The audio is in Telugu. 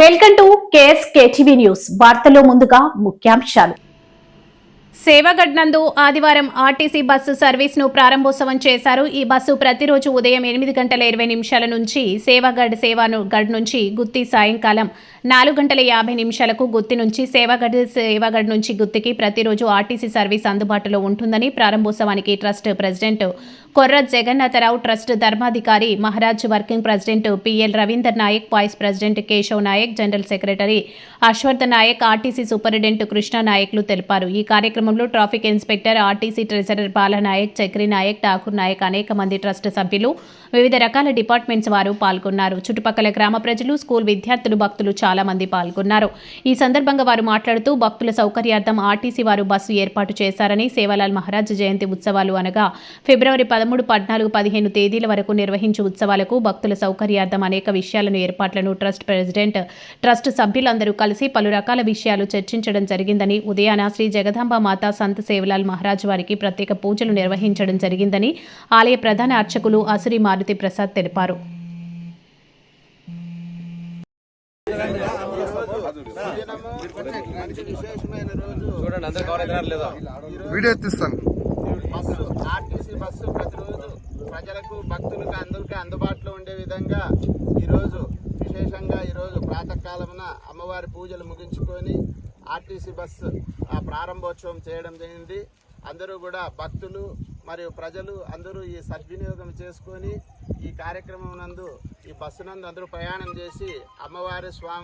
Welcome to KS KTV news. వార్తలో ముందుగా ముఖ్యాంశాలు. సేవగఢ్ నందు ఆదివారం ఆర్టీసీ బస్సు సర్వీస్ను ప్రారంభోత్సవం చేశారు. ఈ బస్సు ప్రతిరోజు ఉదయం ఎనిమిది గంటల ఇరవై నిమిషాల నుంచి సేవాగఢ్ సేవాను గఢ్ నుంచి గుత్తి సాయంకాలం నాలుగు గంటల యాభై నిమిషాలకు గుత్తి నుంచి సేవాగఢ్ సేవాగఢ్ నుంచి గుత్తికి ప్రతిరోజు ఆర్టీసీ సర్వీస్ అందుబాటులో ఉంటుందని ప్రారంభోత్సవానికి trust president Korra Jagannatharao trust Dharmadhikari Maharaj working president PL Ravinder Naik vice president Keshav Naik general secretary Ashwardha Naik RTC superintendent Krishna నాయక్లు తెలిపారు. ఈ కార్యక్రమం కార్యక్రమంలో traffic inspector RTC treasurer Balanaik Chakri Naik Thakur Naik అనేక మంది ట్రస్ట్ సభ్యులు వివిధ రకాల డిపార్ట్మెంట్స్ వారు పాల్గొన్నారు. చుట్టుపక్కల గ్రామ ప్రజలు స్కూల్ విద్యార్థులు భక్తులు చాలా మంది పాల్గొన్నారు. ఈ సందర్భంగా వారు మాట్లాడుతూ భక్తుల సౌకర్యార్థం ఆర్టీసీ వారు బస్సు ఏర్పాటు చేశారని సేవలాల్ మహారాజ్ జయంతి ఉత్సవాలు అనగా ఫిబ్రవరి పదమూడు పద్నాలుగు పదిహేను తేదీల వరకు నిర్వహించే ఉత్సవాలకు భక్తుల సౌకర్యార్థం అనేక విషయాలను ఏర్పాట్లను ట్రస్ట్ ప్రెసిడెంట్ ట్రస్ట్ సభ్యులందరూ కలిసి పలు రకాల విషయాలు చర్చించడం జరిగిందని ఉదయాన శ్రీ జగదాంబ మాతా సంత్ సేవలాల్ మహారాజ్ వారికి ప్రత్యేక పూజలు నిర్వహించడం జరిగిందని ఆలయ ప్రధాన అర్చకులు అసురి మారుతి ప్రసాద్ తెలిపారు. వీడియో తీస్తాను. ఆర్టీసీ బస్సు ప్రతిరోజు ప్రజలకు భక్తులకు అందరికీ అందుబాటులో ఉండే విధంగా ఈరోజు ప్రాతకాలమున అమ్మవారి పూజలు ముగించుకొని ఆర్టీసీ బస్సు ప్రారంభోత్సవం చేయడం జరిగింది. అందరూ కూడా భక్తులు మరియు ప్రజలు అందరూ ఈ సద్వినియోగం చేసుకొని ఈ కార్యక్రమం నందు ఈ బస్సు నందు అందరూ ప్రయాణం చేసి అమ్మవారి స్వామి